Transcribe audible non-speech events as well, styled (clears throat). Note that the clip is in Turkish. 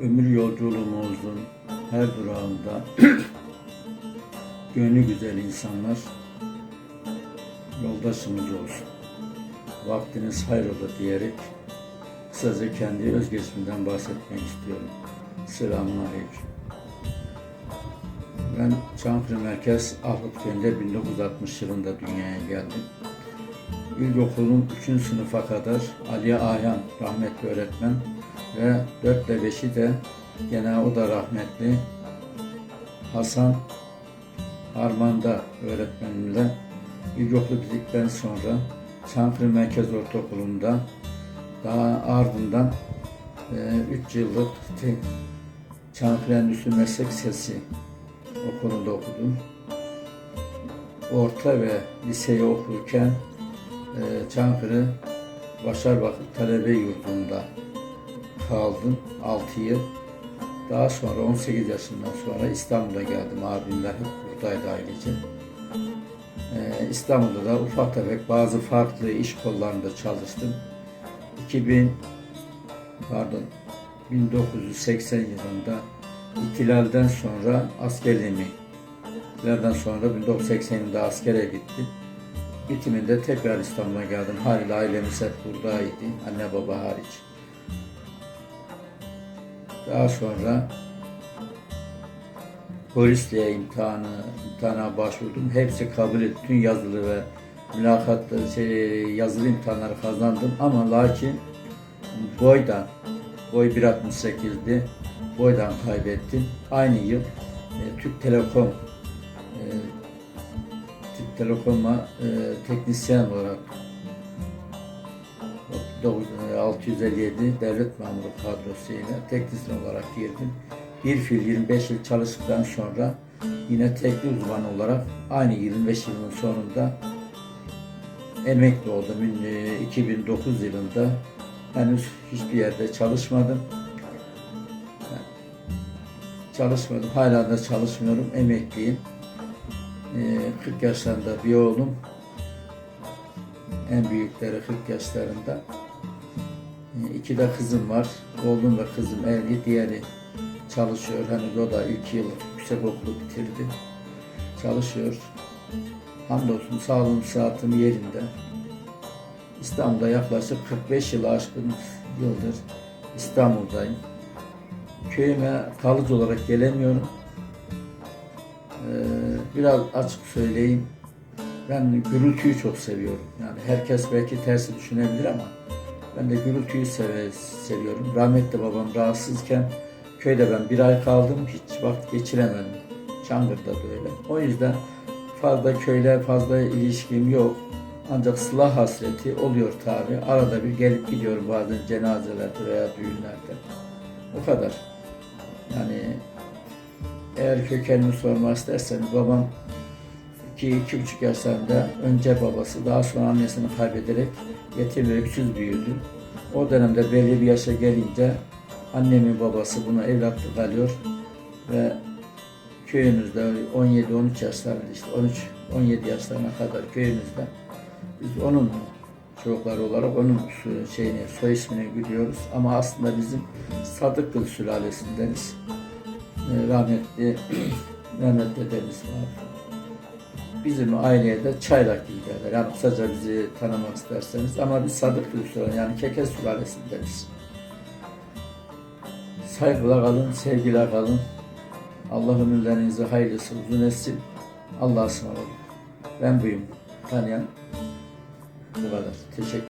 ömür yolculuğumuzun her durağında gönlü güzel insanlar yoldaşımız olsun. Vaktiniz hayrola diyerek kısaca kendi özgeçimden bahsetmek istiyorum. Selamun Aleyküm. Ben Çankırı Merkez Ahlat Köyü'nde 1960 yılında dünyaya geldim. İlkokulun 3. sınıfa kadar Ali Ayhan rahmetli öğretmen ve 4 ile 5'i de gene o da rahmetli Hasan Harmanda öğretmenimle ilkokulu bitirdikten sonra Çankırı Merkez Ortaokulu'nda daha ardından 3 yıllık te- Çankırı Endüstri Meslek Sesi okulunda okudum. Orta ve liseyi okurken e, Çankırı Başar Vakıf Talebe Yurdu'nda kaldım 6 yıl. Daha sonra 18 yaşından sonra İstanbul'a geldim. Abimler hep buradaydı ailece. Ee, İstanbul'da da ufak tefek bazı farklı iş kollarında çalıştım. 2000 pardon 1980 yılında ihtilalden sonra askerliğimi ihtilalden sonra 1980 yılında askere gittim. Bitiminde tekrar İstanbul'a geldim. Haliyle ailemiz hep buradaydı. Anne baba hariç. Daha sonra polisliğe imtihanı, imtihana başvurdum. Hepsi kabul etti. Tüm yazılı ve mülakatlı şey, yazılı imtihanları kazandım ama lakin boydan, boy 1.68'di. Boydan kaybettim. Aynı yıl e, Türk Telekom e, Türk Telekom'a e, teknisyen olarak 657 devlet memuru kadrosuyla teknisyen olarak girdim. Bir fil 25 yıl çalıştıktan sonra yine teknik uzman olarak aynı 25 yılın sonunda emekli oldum. Ee, 2009 yılında henüz hiçbir yerde çalışmadım. Çalışmadım. Hala da çalışmıyorum. Emekliyim. Ee, 40 yaşlarında bir oğlum. En büyükleri 40 yaşlarında. Ee, İki de kızım var. Oğlum ve kızım evli. Diğeri çalışıyor. Henüz o da ilk yıl yüksek okulu bitirdi. Çalışıyor. Hamdolsun sağlığım saatim yerinde. İstanbul'da yaklaşık 45 yılı aşkın yıldır İstanbul'dayım. Köyüme kalıcı olarak gelemiyorum. Ee, biraz açık söyleyeyim. Ben gürültüyü çok seviyorum. Yani herkes belki tersi düşünebilir ama ben de gürültüyü seve, seviyorum. Rahmetli babam rahatsızken köyde ben bir ay kaldım. Hiç vakit geçiremedim. Çangır'da da öyle. O yüzden fazla köyle fazla ilişkim yok. Ancak sıla hasreti oluyor tabi. Arada bir gelip gidiyorum bazen cenazelerde veya düğünlerde. O kadar. Yani eğer kökenimi sormak isterseniz babam iki, iki buçuk yaşlarında önce babası daha sonra annesini kaybederek yetim ve öksüz büyüdü. O dönemde belli bir yaşa gelince annemin babası bunu evlatlık alıyor ve köyümüzde 17-13 yaşlarında işte 13-17 yaşlarına kadar köyümüzde biz onun çocukları olarak onun şeyini, soy ismini biliyoruz ama aslında bizim Sadıklı sülalesindeniz. Ee, rahmetli (clears throat) Mehmet dedemiz var. Bizim aileye de çaylak gibi derler. Yani kısaca bizi tanımak isterseniz ama biz Sadıklı sülalesi yani Keke sülalesindeniz. Saygılar kalın, sevgiler kalın. Allah ömürlerinizi hayırlısı uzun etsin. Allah'a ısmarladık. Ben buyum. Tanıyan bu kadar. Teşekkür